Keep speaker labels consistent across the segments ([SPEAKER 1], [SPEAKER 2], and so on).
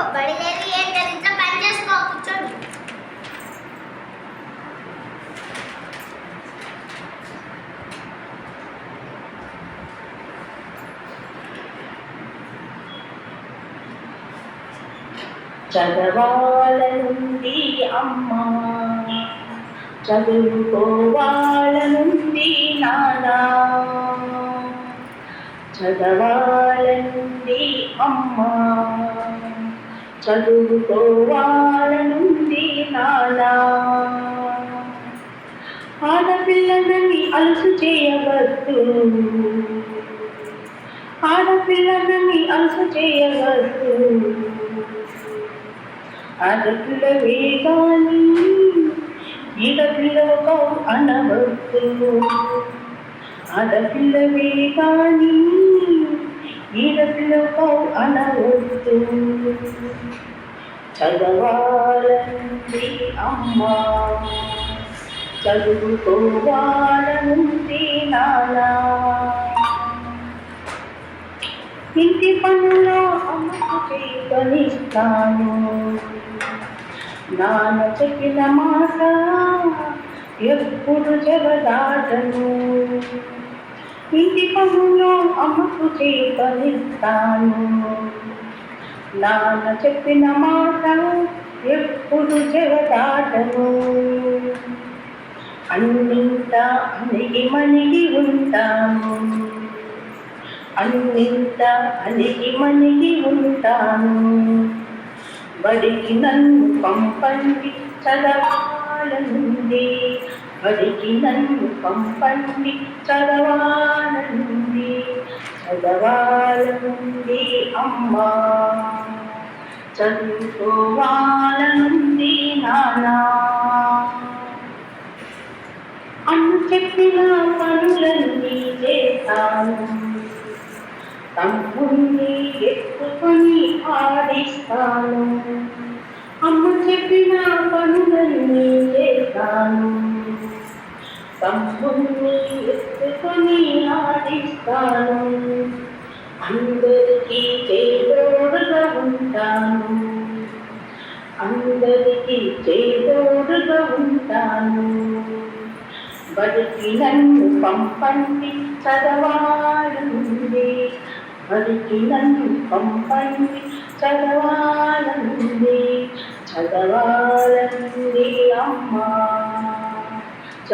[SPEAKER 1] పంపు బడి లేదు. ఏం ఇంట్లో పని చేసుకో. కూర్చోండి.
[SPEAKER 2] చదవాలనుంది అమ్మ. చదువుకోవాలనుంది నానా. చదవాలనుంది అమ్మ. చదువుకోవాలనుంది నానా. ఆడపిల్లనని అలసు చేయవద్దు. ఆడపిల్లనని అలసు చేయవద్దు. ఆడపిల్లవే కానీ ఈడపిల్లవకౌ అనవద్దు. ఆడపిల్లవే కానీ ఈడపిల్లవకౌ అనవద్దు చదవాలంది అమ్మా. చదువుకోవాలంది నానా. ఇంటి పనులో అమ్మకు చేతనిస్తాను. నాన్న చెప్పిన మాట ఎప్పుడు చెబదాటను ఇంటి పనులో అమ్మకు చేయనిస్తాను నాన్న చెప్పిన మాట ఎప్పుడు చెవదాటను అన్నింత అణిగి మణిగి ఉంటాను. అన్నింత అలిగి మనిగి ఉంటాను. బడికి నన్ను పంపండి చదవాలనుంది. బడికి నన్ను పంపండి చదవాలనుంది చదవాలనుంది అమ్మా. చదువుకోవాలనుంది నానా. అన్ను చెప్పిన పనులన్నీ చేస్తాను తమ్ముణ్ణి ఎత్తుకొని ఆడిస్తాను. అమ్మ చెప్పిన పనులన్నీ చేస్తాను తమ్ముణ్ణి ఎత్తుకొని ఆడిస్తాను అందరికీ చేదోడుగా ఉంటాను. అందరికీ చేదోడుగా ఉంటాను. బడికి నన్ను పంపండి చదవాలంది బడికి నన్ను పంపండి చదవాలంది చదవాలంది అమ్మ.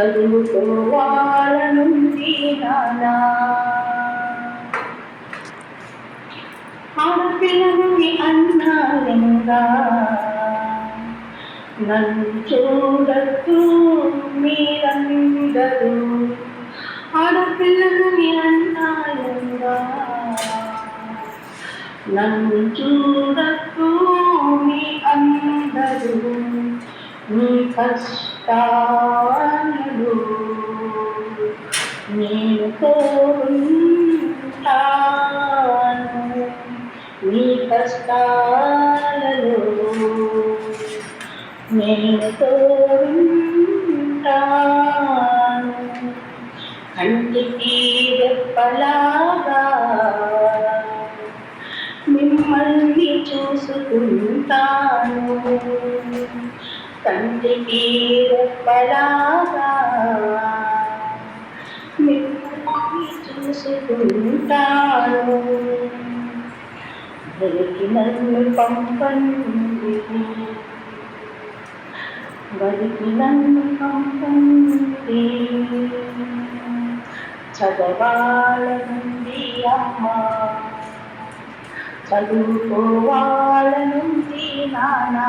[SPEAKER 2] చదువుకోవాలనుంది నానా. ఆడపిల్లని అన్నాయంగా. నన్ను చూడద్దు మీరందరూ. ఆడపిల్లని అన్నాయంగా. నన్ను చూడద్దు మీ అందరూ మీ కష్టాలు కష్టాలలో నేను తోడుంటాను. కంటికి రెప్పలాగా మిమ్మల్ని చూసుకుంటాను. కంటికి రెప్పలాగా మిమ్మల్ని చూసుకుంటాను. దొరికి నన్ను పంపండి బడికి నన్ను పంపండి చదవాలనుంది అమ్మ. చదువుకోవాలనుంది నానా.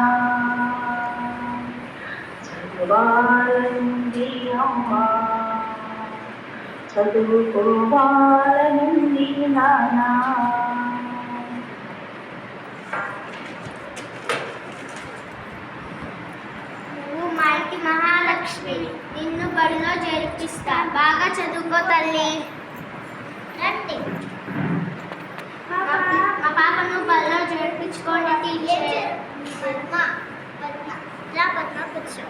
[SPEAKER 2] చదవాలనుంది అమ్మ. చదువుకోవాలనుంది నానా.
[SPEAKER 1] మహాలక్ష్మి
[SPEAKER 3] నిన్ను బడిలో చేర్పిస్తా.
[SPEAKER 1] బాగా చదువుకో తల్లి. రండి.
[SPEAKER 4] మా పాపను బడిలో చేర్పించుకోండి
[SPEAKER 3] టీచర్.
[SPEAKER 1] పద్మ పద్మ. ఇలా పద్మ కూర్చో.